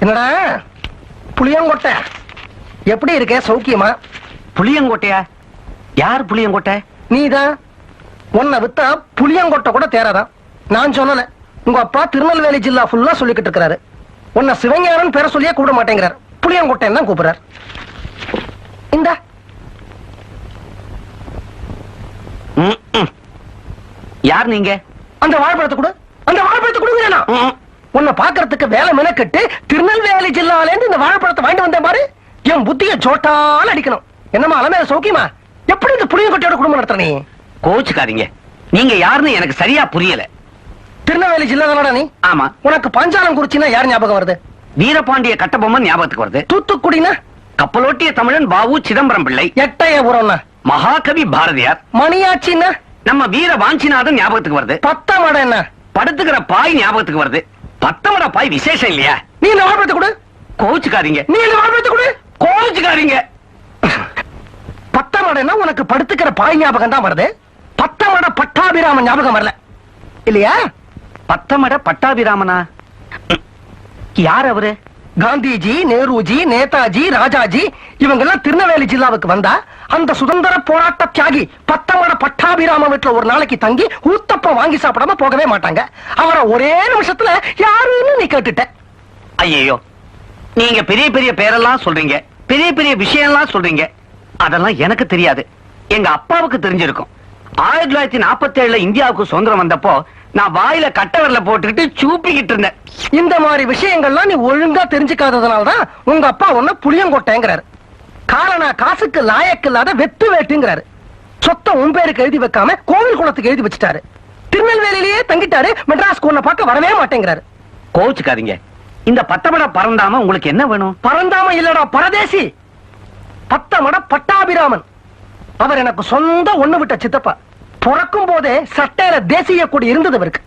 என்னடா? புளியங்கொட்டை. எப்படி இருக்க சௌக்கியமா? புளியங்கோட்டையா? யார் புளியங்கோட்டை? நீதான். உன்னை வித்தா புளியங்கொட்டை கூட தேராதான் நான் சொல்லல உங்க அப்பா திருநெல்வேலி ஜில்லா ஃபுல்லா சொல்லிக்கிட்டு இருக்கிறாரு. உன்னை சிவஞானன் பேர சொல்லியே கூப்பிட மாட்டேங்கிறார். புளியங்கொட்டைன்னு தான் கூப்பிடுறார். இந்த. யார் நீங்க? அந்த வாழைப்பழத்தை கொடு. அந்த வாழைப்பழத்தை கொடுங்க உன்னை பாக்குறதுக்கு வேலை மெனக்கெட்டு திருநெல்வேலி ஜில்லால இருந்து இந்த வாழைப்பழத்தை வாங்கிட்டு வந்தேன் பாரு. என் புத்திய ஜோட்டால அடிக்கணும். என்னமா அலமேல சௌக்கியமா? எப்படி இந்த புளியங்கொட்டையோட குடும்பம் நடத்துற நீ? கோச்சுக்காதீங்க நீங்க யாருன்னு எனக்கு சரியா புரியல. திருநெல்வேலி ஜில்லா நீ? ஆமா. உனக்கு பஞ்சாலம் குறிச்சினா யார் ஞாபகம் வருது? வீரபாண்டிய கட்டபொம்மன் ஞாபகத்துக்கு வருது. தூத்துக்குடினா? கப்பலோட்டிய தமிழன் பாவு சிதம்பரம் பிள்ளை. எட்டயபுரம்னா? மகாகவி பாரதியார். மணியாச்சின்னா? நம்ம வீர வாஞ்சிநாதன் ஞாபகத்துக்கு வருது. பத்தாமட என்ன? படுத்துக்கிற பாய் ஞாபகத்துக்கு வருது. பத்தமட பாய் விசேஷம் இல்லையா? நீ இந்த வாழைப்பழத்தை கொடு? கோச்சுக்காதீங்க நீ இந்த வாழைப்பழத்தை கொடு? கோச்சுக்காதீங்க பத்தமடன்னா உனக்கு படுத்துக்கிற பாய் ஞாபகம் தான் வருது. பத்தமட பட்டாபிராமன் ஞாபகம் வரல. இல்லையா? பத்தமட பட்டாபிராமனா? யார் அவரு? காந்திஜி நேருஜி நேதாஜி ராஜாஜி இவங்க எல்லாம் திருநெல்வேலி ஜில்லாவுக்கு வந்தா அந்த சுதந்திர போராட்ட தியாகி பத்தமட பட்டாபிராம வீட்டுல ஒரு நாளைக்கு தங்கி ஊத்தப்பம் வாங்கி சாப்பிடாம போகவே மாட்டாங்க. அவரை ஒரே நிமிஷத்துல யாருன்னு நீ கேட்டுட்ட. ஐயோ நீங்க பெரிய பெரிய பேரெல்லாம் சொல்றீங்க பெரிய பெரிய விஷயம்லாம் சொல்றீங்க. அதெல்லாம் எனக்கு தெரியாது. எங்க அப்பாவுக்கு தெரிஞ்சிருக்கும். ஆயிரத்தி தொள்ளாயிரத்தி நாற்பத்தி ஏழுல இந்தியாவுக்கு சுதந்திரம் வந்தப்போ நான் வாயில கட்டவரில போட்டுக்கிட்டு சூப்பிக்கிட்டு இருந்தேன். இந்த மாதிரி விஷயங்கள்லாம் நீ ஒழுங்கா தெரிஞ்சுக்காததுனால தான் உங்க அப்பா உன்ன புளியங்கொட்டைங்கிறாரு. காலனா காசுக்கு லாயக்கு இல்லாத வெத்து வேட்டுங்கிறாரு. சொத்த உன் பேருக்கு எழுதி வைக்காம கோவில் குளத்துக்கு எழுதி வச்சுட்டாரு. திருநெல்வேலியிலேயே தங்கிட்டாரு மெட்ராஸ்க்கு உன்னை பார்க்க வரவே மாட்டேங்கிறாரு. கோச்சுக்காதீங்க இந்த பத்தமட பறந்தாம உங்களுக்கு என்ன வேணும்? பரந்தாம இல்லடா பரதேசி. பத்தமட பட்டாபிராமன். அவர் எனக்கு சொந்த ஒண்ணு விட்ட சித்தப்பா. பிறக்கும் போதே சட்டையில தேசிய கொடி இருந்தது அவருக்கு.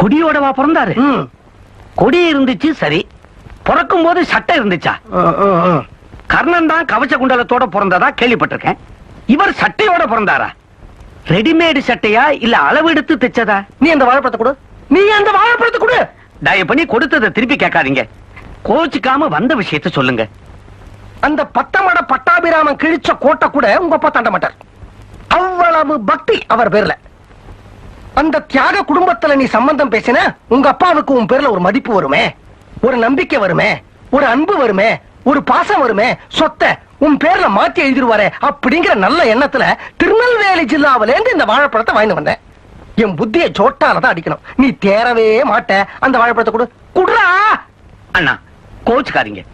கொடியோடவா பிறந்தாரு. கொடி இருந்துச்சு சரி. பிறக்கும் போது சட்டை இருந்துச்சா. கர்ணன் தான் கவச்ச குண்டலத்தோட பிறந்ததா கேள்விப்பட்டிருக்கேன். இவர் சட்டையோட பிறந்தாரா? ரெடிமேடு சட்டையா இல்ல அளவெடுத்து தைச்சதா? நீ அந்த வாழைப்பழத்தை கொடு. நீ அந்த வாழைப்பழத்தை கொடு. தயவு பண்ணி கொடுத்ததை திருப்பி கேட்காதீங்க. கோச்சுக்காம வந்த விஷயத்த சொல்லுங்க. அந்த பத்தமட பட்டாபிராமன் கிழிச்ச கோட்டை கூட உங்க அப்பா தாண்ட மாட்டார். அவ்வளவு பக்தி அவர் பேர்ல. அந்த தியாக குடும்பத்துல நீ சம்பந்தம் பேசின உங்க அப்பாவுக்கு உன் பேர்ல ஒரு மதிப்பு வருமே ஒரு நம்பிக்கை வருமே ஒரு அன்பு வருமே ஒரு பாசம் வருமே சொத்தை உன் பேர்ல மாத்தி எழுதிருவாரு அப்படிங்கிற நல்ல எண்ணத்துல திருநெல்வேலி ஜில்லாவில இருந்து இந்த வாழைப்பழத்தை வாங்கி வந்தேன். என் புத்திய ஜோட்டால தான் அடிக்கணும். நீ தேரவே மாட்ட. அந்த வாழைப்பழத்தை கொடு. குடுறா! அண்ணா கோச்சுக்காதீங்க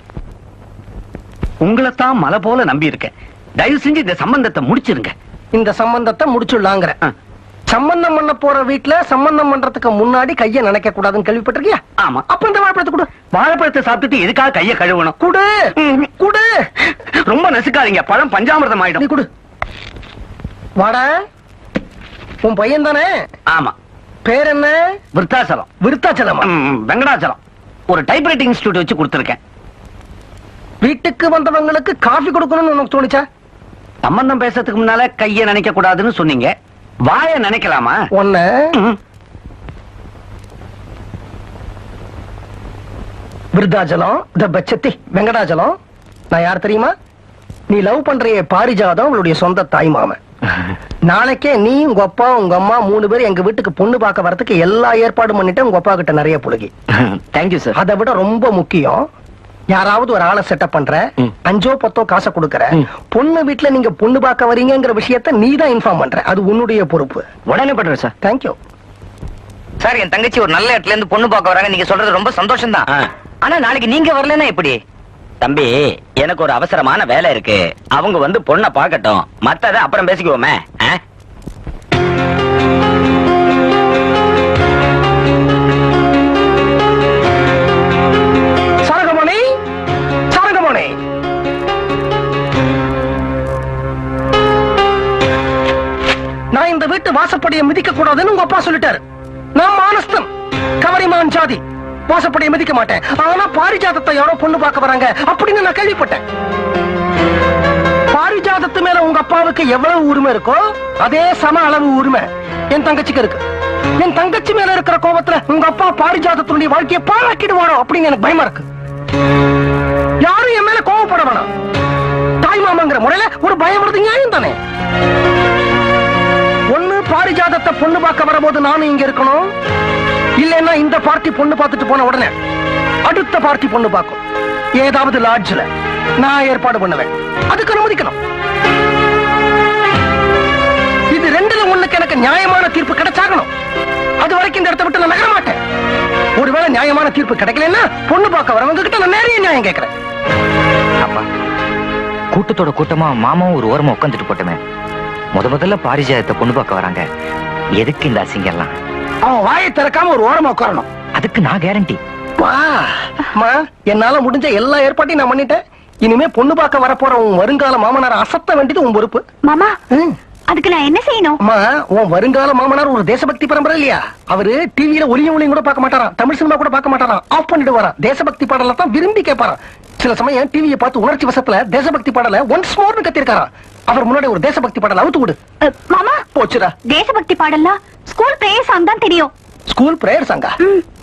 உங்களைத்தான் மலை போல நம்பி இருக்கேன் தயவு செஞ்சு இந்த சம்பந்தத்தை முடிச்சிருங்க. இந்த சம்பந்தத்தை முடிச்சுடலாங்கிற. சம்பந்தம் பண்ண போற வீட்ல சம்பந்தம் பண்றதுக்கு முன்னாடி கைய நினைக்க கூடாதுன்னு கேள்விப்பட்டிருக்கியா? ஆமா. அப்ப இந்த வாழைப்பழத்தை கொடு. வாழைப்பழத்தை சாப்பிட்டுட்டு எதுக்காக கைய கழுவணும்? குடு. குடு. ரொம்ப நசுக்காதீங்க. பழம் பஞ்சாமிர்தம் ஆயிடும். குடு. வாடா. உன் பையன் தானே? ஆமா. பேர் என்ன? விருத்தாசலம் விருத்தாச்சலமா? ம், வெங்கடாச்சலம். ஒரு டைப்ரைட்டிங் இன்ஸ்டியூட் வச்சு கொடுத்துருக்கேன். வீட்டுக்கு வந்தவங்களுக்கு காஃபி கொடுக்கணும்னு உனக்கு தோணுச்சா? சம்பந்தம் பேசுறதுக்கு முன்னால கைய நினைக்க கூடாதுன்னு சொன்னீங்க. வாய நினைக்கலாமா? ஒன்ன ம். விருத்தாச்சலம் த பச்சத்தி வெங்கடாச்சலம் நான் யார் தெரியுமா? நீ லவ் பண்றிய பாரிஜாதம் அவளுடைய சொந்த தாய் மாமன். நாளைக்கே நீ உங்க அப்பா உங்க அம்மா மூணு பேர் எங்க வீட்டுக்கு பொண்ணு பார்க்க வரதுக்கு எல்லா ஏற்பாடும் பண்ணிட்டு உங்க அப்பா கிட்ட நிறைய புழுகி தேங்க்யூ சார் அதை விட ரொம்ப முக்கியம் யாராவது ஒரு ஆளை செட்டப் பண்ற. அஞ்சோ பத்தோ காசை கொடுக்கற. பொண்ணு வீட்டுல நீங்க பொண்ணு பார்க்க வரீங்கங்கிற விஷயத்த நீ தான் இன்ஃபார்ம் பண்ற. அது உன்னுடைய பொறுப்பு. உடனே பண்றேன் சார் தேங்க்யூ சார் என் தங்கச்சி ஒரு நல்ல இடத்துல இருந்து பொண்ணு பார்க்க வராங்க. நீங்க சொல்றது ரொம்ப சந்தோஷம் தான். ஆனா நாளைக்கு நீங்க வரலன்னா எப்படி? தம்பி எனக்கு ஒரு அவசரமான வேலை இருக்கு. அவங்க வந்து பொண்ணை பார்க்கட்டும். மத்தத அப்புறம் பேசிக்குவோமே. வாசப்படியை மிதிக்க கூடாதுன்னு உங்க அப்பா சொல்லிட்டாரு. நான் மானஸ்தன். கவரிமான் ஜாதி. வாசப்படியை மிதிக்க மாட்டேன். ஆனா பாரிஜாதத்தை யாரோ பொண்ணு பார்க்க வராங்க அப்படின்னு நான் கேள்விப்பட்டேன். பாரிஜாதத்து மேல உங்க அப்பாவுக்கு எவ்வளவு உரிமை இருக்கோ அதே சம அளவு உரிமை என் தங்கச்சிக்கு இருக்கு. என் தங்கச்சி மேல இருக்கிற கோபத்துல உங்க அப்பா பாரிஜாதத்தினுடைய வாழ்க்கையை பாழாக்கிடுவாரோ அப்படின்னு எனக்கு பயமா இருக்கு. யாரும் என் மேல கோவப்பட வேணாம். தாய் மாமாங்கிற முறையில ஒரு பயம் வருது நியாயம் தானே? பாரிஜாதத்தை பொண்ணு பார்க்க வரும்போது நானும் இங்க இருக்கணும். இல்லைன்னா இந்த பார்ட்டி பொண்ணு பார்த்துட்டு போன உடனே அடுத்த பார்ட்டி பொண்ணு பார்க்கும். ஏதாவது லாட்ஜ்ல நான் ஏற்பாடு பண்ணுவேன். அதுக்கு அனுமதிக்கணும். இது ரெண்டுல ஒண்ணுக்கு எனக்கு நியாயமான தீர்ப்பு கிடைச்சாகணும். அது வரைக்கும் இந்த இடத்த விட்டு நான் நகர மாட்டேன். ஒருவேளை நியாயமான தீர்ப்பு கிடைக்கலன்னா பொண்ணு பார்க்க வரவங்க கிட்ட நான் நிறைய நியாயம் கேட்கிறேன் அப்பா கூட்டத்தோட கூட்டமா மாமாவும் ஒரு ஓரமா உட்காந்துட்டு போட்டுமே. முத முதல்ல பாரிஜாதத்தை பொண்ணு பார்க்க வராங்க. எதுக்கு இந்த அசிங்கம் எல்லாம் அவன் வாயை திறக்காம ஒரு ஓரமா உட்காரணும். அதுக்கு நான் கேரண்டி என்னால முடிஞ்ச எல்லா ஏற்பாட்டையும் நான் பண்ணிட்டேன். இனிமே பொண்ணு பார்க்க வரப்போற உன் வருங்கால மாமனார் அசத்த வேண்டியது உன் பொறுப்பு. மாமா. அதுக்கு நான் என்ன செய்யணும்? அம்மா உன் வருங்கால மாமனார் ஒரு தேசபக்தி பரம்பரை இல்லையா? அவரு டிவியில ஒளியும் ஒளியும் கூட பார்க்க மாட்டாராம். தமிழ் சினிமா கூட பார்க்க மாட்டாராம். ஆஃப் பண்ணிட்டு வரான் தேசபக்தி பாடல தான் விரும்பி கேட்பாராம். சில சமயம் டிவியை பார்த்து உணர்ச்சி வசத்துல தேசபக்தி பாடல ஒன்ஸ் மோர்னு கத்திருக்காராம். அவர் முன்னாடி ஒரு தேசபக்தி பாடல் அவுத்து விடு மாமா? போச்சுடா. தேசபக்தி பாடல்லாம் ஸ்கூல் பிரேயர் சாங் தான் தெரியும். ஸ்கூல் பிரேயர் சாங்கா.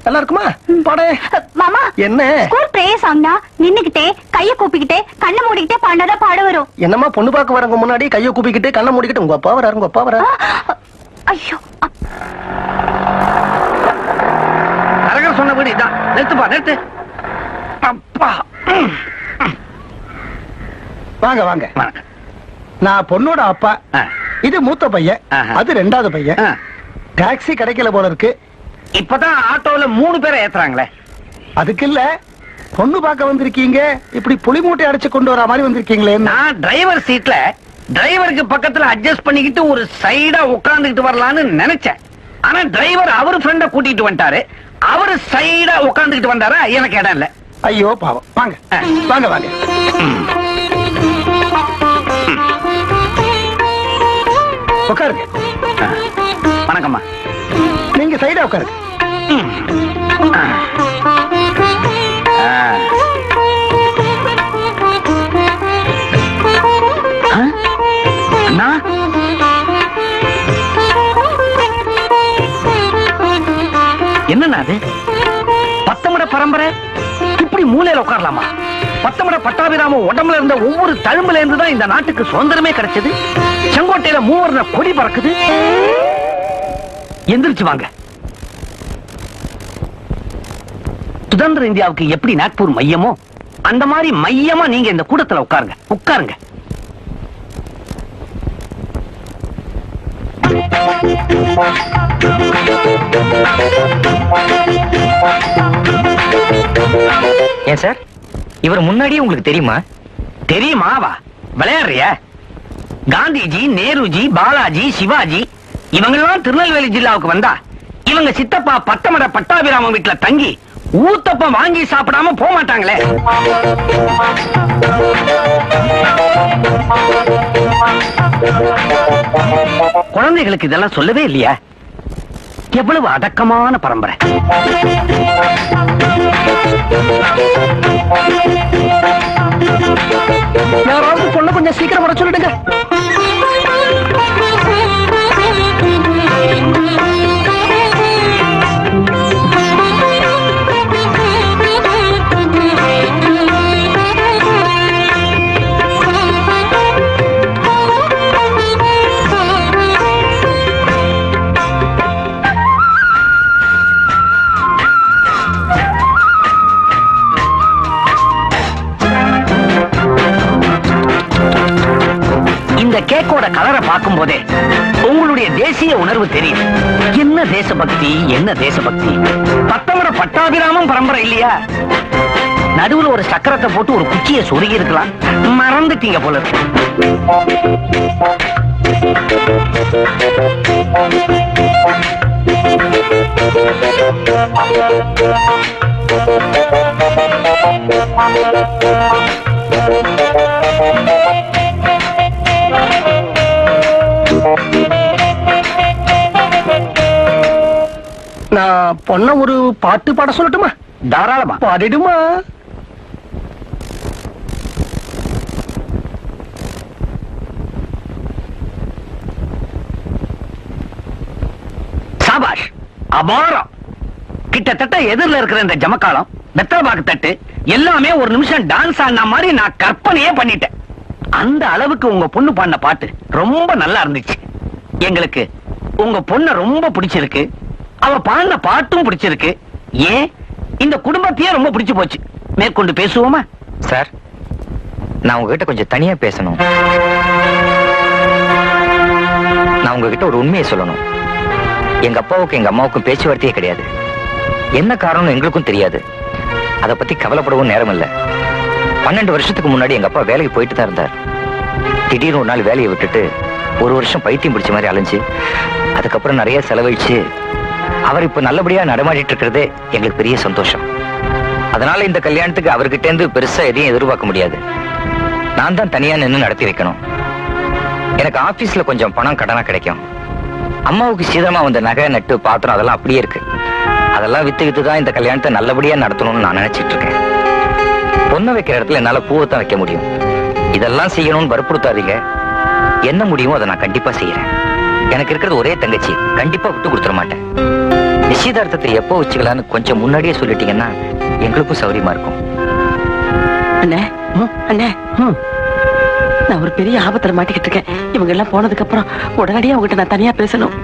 நல்லா இருக்குமா? பாடே. மாமா? என்ன? ஸ்கூல் பிரேயர் சாங்னா நின்னுகிட்டே கைய கூப்பிக்கிட்டே கண்ணை மூடிக்கிட்டே பாடினாதான் பாட வரும். என்னம்மா பொண்ணு பார்க்க வரவங்க முன்னாடி கையை கூப்பிக்கிட்டு கண்ணை மூடிக்கிட்டு உங்க அப்பா வராரு உங்க அப்பா வராரு. ஐயோ அரகர் சொன்னபடி இதான் நிறுத்துப்பா நிறுத்து. அப்பா. வாங்க வாங்க. நான் பொண்ணோட அப்பா. இது மூத்த பையன். அது ரெண்டாவது பையன். டாக்ஸி கிடைக்கல போல இருக்கு. இப்பதான் ஆட்டோல மூணு பேரை ஏத்துறாங்களே. அதுக்கு இல்ல பொண்ணு பார்க்க வந்திருக்கீங்க. இப்படி புளி மூட்டை அடைச்சு கொண்டு வர மாதிரி வந்திருக்கீங்களே நான் டிரைவர் சீட்ல டிரைவருக்கு பக்கத்துல அட்ஜஸ்ட் பண்ணிக்கிட்டு ஒரு சைடா உட்கார்ந்துகிட்டு வரலாம்னு நினைச்சேன். ஆனா டிரைவர் அவர் ஃப்ரெண்ட கூட்டிட்டு வந்துட்டாரு. அவரு சைடா உட்கார்ந்துகிட்டு வந்தாரா? எனக்கு இடம் இல்ல. ஐயோ பாவம். வாங்க. வாங்க வாங்க. உட்காருங்க. வணக்கம்மா. நீங்க சைடா உட்காருங்க. என்னண்ணா அது? பத்தமட பரம்பரை? இப்படி மூலையில உட்காரலாமா? பத்தமட பட்டாபிராம உடம்புல இருந்த ஒவ்வொரு தழும்புல இருந்து தான் இந்த நாட்டுக்கு சுதந்திரமே கிடைச்சது. செங்கோட்டையில மூவர்ன கொடி பறக்குது. எந்திரிச்சு வாங்க. சுதந்திர இந்தியாவுக்கு எப்படி நாக்பூர் மையமோ அந்த மாதிரி மையமா நீங்க இந்த கூட்டத்துல உட்காருங்க. உட்காருங்க. ஏன் சார்? இவர் முன்னாடியே உங்களுக்கு தெரியுமா? தெரியுமா வா விளையாடுறிய? காந்திஜி நேருஜி பாலாஜி சிவாஜி இவங்கெல்லாம் திருநெல்வேலி ஜில்லாவுக்கு வந்தா இவங்க சித்தப்பா பத்தமட பட்டாபிராம வீட்டுல தங்கி ஊத்தப்பம் வாங்கி சாப்பிடாம போக மாட்டாங்களே. குழந்தைகளுக்கு இதெல்லாம் சொல்லவே இல்லையா? எவ்வளவு அடக்கமான பரம்பரை? பார்க்கும் போதே உங்களுடைய தேசிய உணர்வு தெரியும். என்ன தேசபக்தி என்ன தேசபக்தி? பத்தமர பட்டாபிராமம் பரம்பரை இல்லையா? நடுவுல ஒரு சக்கரத்தை போட்டு ஒரு குச்சியை சொருகி இருக்கலாம். மறந்துட்டீங்க போல இருக்கு. பொண்ண ஒரு பாட்டு பாட சொல்லட்டுமா? தாராளமா. பாடிடுமா. சாபாஷ் அபாரம். கிட்டத்தட்ட எதிரில் இருக்கிற இந்த ஜமக்காலம் வெத்தலபாக்கு தட்டு எல்லாமே ஒரு நிமிஷம் டான்ஸ் ஆன மாதிரி நான் கற்பனையே பண்ணிட்டேன். அந்த அளவுக்கு உங்க பொண்ணு பாடின பாட்டு ரொம்ப நல்லா இருந்துச்சு. எங்களுக்கு உங்க பொண்ணை ரொம்ப பிடிச்சிருக்கு. அவ பாடின பாட்டும் பிடிச்சிருக்கு. ஏன்? இந்த குடும்பத்தையே ரொம்ப பிடிச்சு போச்சு. மேற்கொண்டு பேசுவோமா? சார் நான் உங்ககிட்ட கொஞ்சம் தனியா பேசணும். நான் உங்ககிட்ட ஒரு உண்மையை சொல்லணும். எங்க அப்பாவுக்கும் எங்க அம்மாவுக்கும் பேச்சுவார்த்தையே கிடையாது. என்ன காரணம் எங்களுக்கும் தெரியாது. அதை பத்தி கவலைப்படவும் நேரம் இல்ல. பன்னெண்டு வருஷத்துக்கு முன்னாடி எங்க அப்பா வேலைக்கு போயிட்டு தான் இருந்தார். திடீர்னு ஒரு நாள் வேலையை விட்டுட்டு ஒரு வருஷம் பைத்தியம் பிடிச்ச மாதிரி அலைஞ்சு அதுக்கப்புறம் நிறைய செலவழிச்சு அவர் இப்ப நல்லபடியா நடமாடிட்டு இருக்கிறது எங்களுக்கு பெரிய சந்தோஷம். அதனால இந்த கல்யாணத்துக்கு அவர்கிட்ட இருந்து பெருசா எதையும் எதிர்பார்க்க முடியாது. நான் தான் தனியா நின்னு நடத்தி வைக்கணும் எனக்கு ஆபீஸ்ல கொஞ்சம் பணம் கடனா கிடைக்கும். அம்மாவுக்கு சீதமா வந்த நகை நட்டு பாத்திரம் அதெல்லாம் அப்படியே இருக்கு. அதெல்லாம் வித்து வித்து தான் இந்த கல்யாணத்தை நல்லபடியா நடத்தணும்னு நான் நினைச்சிட்டு இருக்கேன். பொண்ணு வைக்கிற இடத்துல என்னால பூவை தான் வைக்க முடியும். இதெல்லாம் செய்யணும்னு வற்புறுத்தாதீங்க. என்ன முடியுமோ அதை நான் கண்டிப்பா செய்யறேன். எனக்கு இருக்கிறது ஒரே தங்கச்சி. கண்டிப்பா விட்டு கொடுத்துட மாட்டேன். நிச்சயதார்த்தத்தை எப்போ வச்சுக்கலான்னு கொஞ்சம் முன்னாடியே சொல்லிட்டீங்கன்னா எங்களுக்கும் சௌரியமா இருக்கும். அண்ணே அண்ணே. நான் ஒரு பெரிய ஆபத்துல மாட்டிக்கிட்டு இருக்கேன். இவங்க எல்லாம் போனதுக்கு அப்புறம் உடனடியா உங்ககிட்ட நான் தனியா பேசணும்.